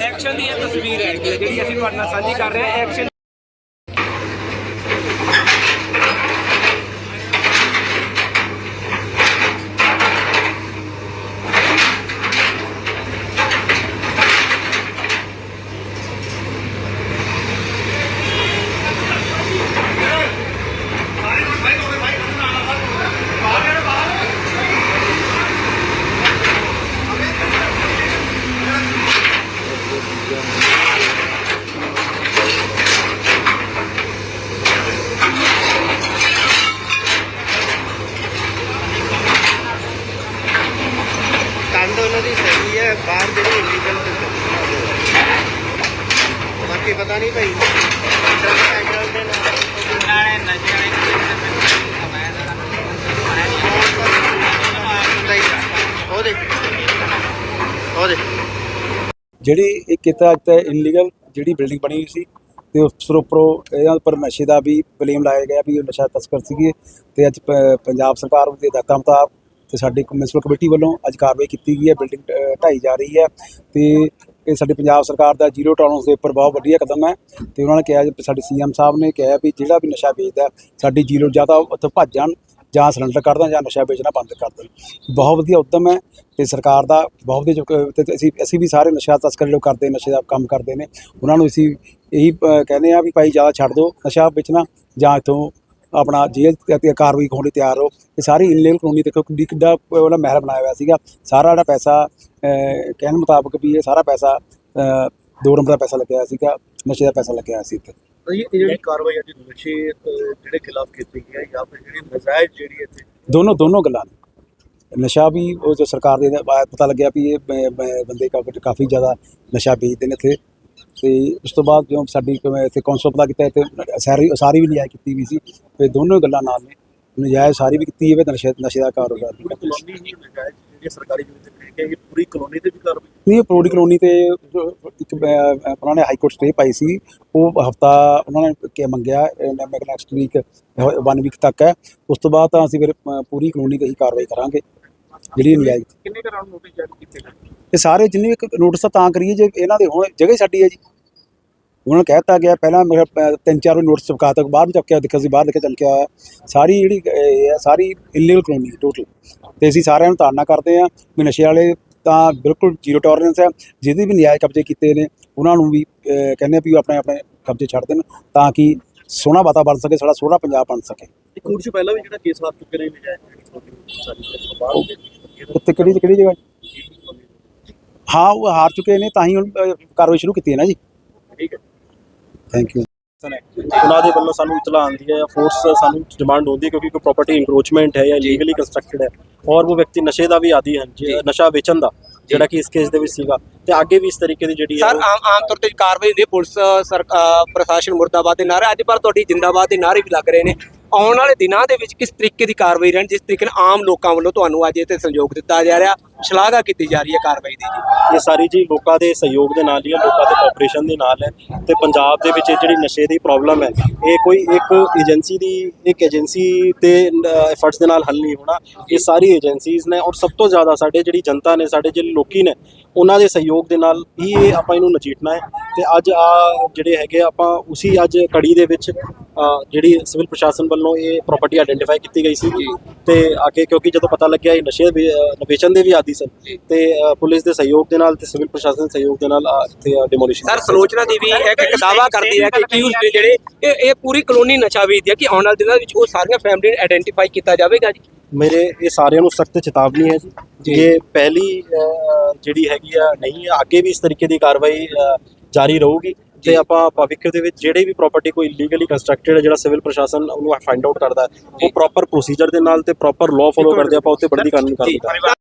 Action ਦੀ ਇਹ ਤਸਵੀਰ ਹੈ ਜਿਹੜੀ ਅਸੀਂ ਤੁਹਾਡੇ ਨਾਲ ਸਾਂਝੀ ਕਰ ਰਹੇ ਹਾਂ। ਐਕਸ਼ਨ ਕੰਧ ਉਹਨਾਂ ਦੀ ਸਹੀ ਹੈ ਬਾਹਰ ਜਿਹੜੀ ਇਲੀਗਲ ਬਾਕੀ ਪਤਾ ਨਹੀਂ ਭਾਈ। ਮੋਟਰਸਾਈਕਲ ਦੇ ਨਾਲ ਉਹਦੇ ਉਹਦੇ ਜਿਹੜੀ ਇਹ ਕੀਤਾ ਤਾਂ ਇਲੀਗਲ ਜਿਹੜੀ ਬਿਲਡਿੰਗ ਬਣੀ ਹੋਈ ਸੀ ਤੇ ਉਸ ਤੋਂ ਉੱਪਰੋਂ ਇਹਨਾਂ ਉੱਪਰ ਨਸ਼ੇ ਦਾ ਵੀ ਬਲੇਮ ਲਾਇਆ ਗਿਆ ਵੀ ਇਹ ਨਸ਼ਾ ਤਸਕਰ ਸੀਗੇ ਤੇ ਅੱਜ ਪ- ਪੰਜਾਬ ਸਰਕਾਰ ਦੇ ਹਦਾਇਤਾਂ ਮੁਤਾਬਕ ਤੇ ਸਾਡੀ ਮਿਊਨਿਸਪਲ ਕਮੇਟੀ ਵੱਲੋਂ ਅੱਜ ਕਾਰਵਾਈ ਕੀਤੀ ਗਈ ਹੈ ਬਿਲਡਿੰਗ ਢਾਈ ਜਾ ਰਹੀ ਹੈ ਤੇ ਇਹ ਸਾਡੀ ਪੰਜਾਬ ਸਰਕਾਰ ਦਾ ਜ਼ੀਰੋ ਟੋਲਰੈਂਸ ਦੇ ਉੱਪਰ ਬਹੁਤ ਵਧੀਆ ਕਦਮ ਹੈ ਤੇ ਉਹਨਾਂ ਨੇ ਕਿਹਾ ਜੀ, ਸਾਡੇ ਸੀਐਮ ਸਾਹਿਬ ਨੇ ਕਿਹਾ ਵੀ ਜਿਹੜਾ ਵੀ ਨਸ਼ਾ ਵੇਚਦਾ, ਸਾਡੀ ਜ਼ੀਰੋ ਜਾਂ ਤਾਂ ਉੱਥੋਂ ਭੱਜ ਜਾਣ ਜਾਂ ਸਿਲੰਡਰ ਕੱਢ ਜਾਂ ਨਸ਼ਾ ਵੇਚਣਾ ਬੰਦ ਕਰ ਦੇਣ। ਬਹੁਤ ਵਧੀਆ ਉੱਦਮ ਹੈ ਤੇ ਸਰਕਾਰ ਦਾ ਬਹੁਤ ਵਧੀਆ ਜੋ- ਅਸੀਂ ਅਸੀਂ ਵੀ ਸਾਰੇ ਨਸ਼ਾ ਤਸਕਰ ਲੋਕ ਕਰਦੇ, ਨਸ਼ੇ ਦਾ ਕੰਮ ਕਰਦੇ ਨੇ। ਉਹਨਾਂ ਨੂੰ ਅਸੀਂ ਇਹੀ ਕਹਿੰਦੇ ਆ ਵੀ ਭਾਈ ਜ਼ਿਆਦਾ ਛੱਡ ਦਿਓ, ਨਸ਼ਾ ਵੇਚਣਾ ਜਾਂ ਇੱਥੋਂ ਆਪਣਾ ਜੇਲ੍ਹ ਤੇ- ਕਾਰਵਾਈ ਹੋਣ ਲਈ ਤਿਆਰ ਹੋ। ਇਹ ਸਾਰੀ ਇਨਲੀਗਲ ਕਾਨੂੰਨੀ ਦੇਖੋ ਕਿੱਡੀ ਕਿੱਡਾ ਉਹਦਾ ਮਹਿਲ ਬਣਾਇਆ ਹੋਇਆ ਸੀਗਾ। ਸਾਰਾ ਜਿਹੜਾ ਪੈਸਾ ਕਹਿਣ ਮੁਤਾਬਕ ਵੀ ਇਹ ਸਾਰਾ ਪੈਸਾ ਦੋ ਨੰਬਰ ਦਾ ਪੈਸਾ ਲੱਗਿਆ ਸੀਗਾ। ਨਸ਼ੇ ਦਾ ਪੈਸਾ ਲੱਗਿਆ ਸੀ ਇੱਥੇ। ਤਾਂ ਇਹ ਜਿਹੜੀ ਕਾਰਵਾਈ ਅੱਜ ਨਸ਼ੇ ਜਿਹੜੇ ਖਿਲਾਫ ਕੀਤੀ ਗਈ ਹੈ ਜਾਂ ਫਿਰ ਜਿਹੜੀ ਨਜਾਇਜ਼ ਜਿਹੜੀ ਇੱਥੇ? ਦੋਨੋਂ ਦੋਨੋਂ ਗੱਲਾਂ ਨੇ। ਨਸ਼ਾ ਵੀ ਉਹ ਜੋ ਸਰਕਾਰ ਦੇ ਪਤਾ ਲੱਗਿਆ ਵੀ ਇਹ ਬੰਦੇ ਕਾਫੀ ਜ਼ਿਆਦਾ ਨਸ਼ਾ ਵੇਚਦੇ ਨੇ ਇੱਥੇ। ਤੇ ਉਸ ਤੋਂ ਬਾਅਦ ਜਦੋਂ ਸਾਡੀ ਇੱਥੇ ਕੌਂਸਲ ਪਤਾ ਕੀਤਾ ਤੇ ਸਾਰੀ ਸਾਰੀ ਵੀ ਨਜਾਇਜ਼ ਕੀਤੀ ਵੀ ਸੀ ਤੇ ਦੋਨੋਂ ਹੀ ਗੱਲਾਂ ਨਾਲ ਨੇ। ਨਜਾਇਜ਼ ਸਾਰੀ ਵੀ ਕੀਤੀ ਹੈ ਤੇ ਨਸ਼ੇ ਨਸ਼ੇ ਦਾ ਕਾਰੋਬਾਰ ਵੀ ਪੂਰੀ ਕਲੋਨੀ ਹੀ ਨਜਾਇਜ਼ ਜਿਹੜੀ ਸਰਕਾਰੀ ਜ਼ਮੀਨ ਤੇ ਖਰੀਦ ਕੇ ਇਹ ਪੂਰੀ ਕਲੋਨੀ ਤੇ ਵੀ ਕਾਰਵਾਈ ਨਹੀਂ ਪ੍ਰੋਡੀ ਕਲੋਨੀ ਤੇ ਜੋ ਇੱਕ ਨੇ ਹਾਈ ਕੋਰਟ ਸਟੇ ਪਾਈ ਸੀ। ਉਹ ਹਫਤਾ ਉਹਨਾਂ ਨੇ ਕਿ ਮੰਗਿਆ ਮੈਂ ਨੈਕਸਟ ਵੀਕ 1 ਵੀਕ ਤੱਕ ਹੈ। ਉਸ ਤੋਂ ਬਾਅਦ ਤਾਂ ਅਸੀਂ ਫਿਰ ਪੂਰੀ ਕਲੋਨੀ ਤੇ ਹੀ ਕਾਰਵਾਈ ਕਰਾਂਗੇ। ਜਿਹੜੀ ਨਜਾਇਜ਼ ਕਿੰਨੇ ਕੁ ਰਾਉਂਡ ਨੋਟਿਸ ਜਾਰੀ ਕੀਤੇ ਗਏ? ਇਹ ਸਾਰੇ ਜਿੰਨੇ ਵੀ ਨੋਟਿਸ ਤਾਂ ਕਰੀਏ ਜੇ ਇਹਨਾਂ ਦੇ ਹੁਣ ਜਗ੍ਹਾ ਹੀ ਸਾਡੀ ਹੈ ਜੀ। ਉਹਨਾਂ ਨੂੰ ਕਹਿਤਾ ਗਿਆ ਪਹਿਲਾਂ ਮੇਰਾ ਪ- ਤਿੰਨ ਚਾਰ ਵਾਰ ਨੋਟਿਸ ਚਪਕਾ ਤੱਕ ਬਾਹਰ ਵੀ ਚਪਕਿਆ ਦੇਖਿਆ ਸੀ ਬਾਹਰ ਲਿਖੇ ਚਮਕਿਆ ਹੋਇਆ ਸਾਰੀ ਜਿਹੜੀ ਇਹ ਹੈ ਸਾਰੀ ਇਲੀਗਲ ਕਲੋਨੀ ਟੋਟਲ ਤੇ ਅਸੀਂ ਸਾਰਿਆਂ ਨੂੰ ਤਾੜਨਾ ਕਰਦੇ ਹਾਂ ਵੀ ਨਸ਼ੇ ਵਾਲੇ ਤਾਂ ਬਿਲਕੁਲ ਜ਼ੀਰੋ ਟੋਲਰੈਂਸ ਹੈ ਜਿਹਦੇ ਵੀ ਨਿਆਇ ਕਬਜ਼ੇ ਕੀਤੇ ਨੇ ਉਹਨਾਂ ਨੂੰ ਵੀ ਅਹ, ਕਹਿੰਦੇ ਆ ਵੀ ਉਹ ਆਪਣੇ ਆਪਣੇ ਕਬਜ਼ੇ ਛੱਡ ਦੇਣ ਤਾਂ ਕਿ ਸੋਹਣਾ ਵਾਤਾਵਰਨ ਬਣ ਸਕੇ ਸਾਡਾ ਸੋਹਣਾ ਪੰਜਾਬ ਬਣ ਸਕੇ। ਕੋਰਟ 'ਚ ਪਹਿਲਾਂ ਵੀ ਜਿਹੜਾ ਕੇਸ ਹਾਰ ਚੁੱਕੇ ਨੇ ਨਜਾਇਜ਼ ਸਾਰੀ ਬਾਹਰ ਉੱਤੇ ਕਿਹੜੀ ਕਿਹੜੀ ਜਗ੍ਹਾ ਹਾਂ ਉਹ ਹਾਰ ਚੁੱਕੇ ਨੇ ਤਾਂ ਹੀ ਹੁਣ ਅਹ, ਕਾਰਵਾਈ ਸ਼ੁਰੂ ਕੀਤੀ ਹੈ ਨਾ ਜੀ। ਠੀਕ ਹੈ। ਥੈਂਕ ਯੂ ਉਹਨਾਂ ਦੇ ਵੱਲੋਂ ਸਾਨੂੰ ਇਤਲਾ ਆਉਂਦੀ ਹੈ ਜਾਂ ਫੋਰਸ ਸਾਨੂੰ ਡਿਮਾਂਡ ਹੁੰਦੀ ਹੈ ਕਿਉਂਕਿ ਕੋਈ ਪ੍ਰਾਪਰਟੀ ਇਨਕਰੋਚਮੈਂਟ ਹੈ ਜਾਂ ਲੀਗਲੀ ਕੰਸਟਰਕਟਡ ਹੈ ਔਰ ਉਹ ਵਿਅਕਤੀ ਨਸ਼ੇ ਦਾ ਵੀ ਆਦੀ ਹਨ ਜੀ, ਨਸ਼ਾ ਵੇਚਣ ਦਾ ਜਿਹੜਾ ਕਿ ਇਸ ਕੇਸ ਦੇ ਵਿੱਚ ਸੀਗਾ। ਤੇ ਅੱਗੇ ਵੀ ਇਸ ਤਰੀਕੇ ਦੀ ਜਿਹੜੀ ਹੈ ਸਰ ਆਮ ਆਮ ਤੌਰ ਤੇ ਕਾਰਵਾਈ ਹੁੰਦੀ ਹੈ ਪੁਲਿਸ ਸਰਕਾਰ ਪ੍ਰਸ਼ਾਸਨ ਮੁਰਦਾਬਾਦ ਦੇ ਨਾਰੇ ਅੱਜ ਪਰ ਤੁਹਾਡੀ ਜਿੰਦਾਬਾਦ ਦੇ ਨਾਰੇ ਵੀ ਲੱਗ ਰਹੇ ਨੇ। ਆਉਣ ਵਾਲੇ ਦਿਨਾਂ ਦੇ ਵਿੱਚ ਕਿਸ ਤਰੀਕੇ ਦੀ ਕਾਰਵਾਈ ਰਹਿਣ ਜਿਸ ਤਰੀਕੇ ਨਾਲ ਆਮ ਲੋਕਾਂ ਵੱਲੋਂ ਤੁਹਾਨੂੰ ਅੱਜ ਇੱਥੇ ਸਹਿਯੋਗ ਦਿੱਤਾ ਜਾ ਰਿਹਾ ਸ਼ਲਾਘਾ ਕੀਤੀ ਜਾ ਰਹੀ ਹੈ ਕਾਰਵਾਈ ਦੀ ਜੀ। ਇਹ ਸਾਰੀ ਜੀ ਲੋਕਾਂ ਦੇ ਸਹਿਯੋਗ ਦੇ ਨਾਲ ਹੀ ਲੋਕਾਂ ਦੇ ਕੋਆਪਰੇਸ਼ਨ ਦੇ ਨਾਲ ਹੈ ਤੇ ਪੰਜਾਬ ਦੇ ਵਿੱਚ ਇਹ ਜਿਹੜੀ ਨਸ਼ੇ ਦੀ ਪ੍ਰੋਬਲਮ ਹੈ ਇਹ ਕੋਈ ਇੱਕ ਏਜੰਸੀ ਦੀ ਇੱਕ ਏਜੰਸੀ ਤੇ ਐਫਰਟਸ ਦੇ ਨਾਲ ਹੱਲ ਨਹੀਂ ਹੋਣਾ ਇਹ ਸਾਰੀ ਏਜੰਸੀਜ਼ ਨੇ ਔਰ ਸਭ ਤੋਂ ਜ਼ਿਆਦਾ ਸਾਡੇ ਜਿਹੜੀ ਜਨਤਾ ਨੇ ਸਾਡੇ ਜਿਹੜੇ ਲੋਕੀ ਨੇ ਉਹਨਾਂ ਦੇ ਸਹਿਯੋਗ ਦੇ ਨਾਲ ਹੀ ਇਹ ਆਪਾਂ ਇਹਨੂੰ ਨਜਿੱਠਣਾ ਹੈ ਤੇ ਅੱਜ ਆ ਜਿਹੜੇ ਹੈਗੇ ਆ, ਆਪਾਂ ਉਸੇ ਅੱਜ ਕੜੀ ਦੇ ਵਿੱਚ ਜਿਹੜੀ ਸਿਵਲ ਪ੍ਰਸ਼ਾਸਨ ਵੱਲੋਂ ਇਹ ਪ੍ਰਾਪਰਟੀ ਆਇਡੈਂਟੀਫਾਈ ਕੀਤੀ ਗਈ ਸੀ। ਤੇ ਅੱਗੇ ਕਿਉਂਕਿ ਜਦੋਂ ਪਤਾ ਲੱਗਿਆ ਇਹ ਨਸ਼ੇ ਵੇਚਣ ਦੇ ਵੀ ਆਦੀ ਸਨ ਤੇ ਪੁਲਿਸ ਦੇ ਸਹਿਯੋਗ ਦੇ ਨਾਲ ਤੇ ਸਿਵਲ ਪ੍ਰਸ਼ਾਸਨ ਦੇ ਸਹਿਯੋਗ ਦੇ ਨਾਲ ਇੱਥੇ ਡਿਮੋਲੀਸ਼ਨ ਸਰ ਸਲੋਚਨਾ ਦੀ ਵੀ ਇੱਕ ਇੱਕ ਦਾਵਾ ਕਰਦੀ ਹੈ ਕਿ ਅਕਿਊਜ਼ ਨੇ ਜਿਹੜੇ ਇਹ ਇਹ ਪੂਰੀ ਕਲੋਨੀ ਨਸ਼ਾ ਵੇਚਦੀ ਹੈ ਕਿ ਆਉਣ ਵਾਲੇ ਦਿਨਾਂ ਵਿੱਚ ਉਹ ਸਾਰੀਆਂ ਫੈਮਿਲੀ ਨੂੰ ਆਇਡੈਂਟੀਫਾਈ ਕੀਤਾ ਜਾਵੇਗਾ ਜੀ? ਮੇਰੇ ਇਹ ਸਾਰਿਆਂ ਨੂੰ ਸਖਤ ਚੇਤਾਵਨੀ ਹੈ ਜੀ। ਇਹ ਪਹਿਲੀ ਜਿਹੜੀ ਹੈਗੀ ਆ ਨਹੀਂ ਅੱਗੇ ਵੀ ਇਸ ਤਰੀਕੇ ਦੀ ਕਾਰਵਾਈ ਜਾਰੀ ਰਹੂਗੀ। ਤੇ ਆਪਾਂ ਭਵਿੱਖ ਦੇ ਵਿੱਚ ਜਿਹੜੇ ਵੀ ਪ੍ਰਾਪਰਟੀ ਕੋਈ ਲੀਗਲੀ ਕੰਸਟਰਕਟਡ ਹੈ ਜਿਹੜਾ ਸਿਵਲ ਪ੍ਰਸ਼ਾਸਨ ਉਹਨੂੰ ਫਾਈਂਡ ਆਊਟ ਕਰਦਾ ਉਹ ਪ੍ਰੋਪਰ ਪ੍ਰੋਸੀਜਰ ਦੇ ਨਾਲ ਤੇ ਪ੍ਰੋਪਰ ਲਾਅ ਫੋਲੋ ਕਰਦੇ ਆਪਾਂ ਉੱਤੇ ਬਣਦੀ ਕਾਨੂੰਨੀ ਕਾਰਵਾਈ ਕਰਦੇ ਹਾਂ।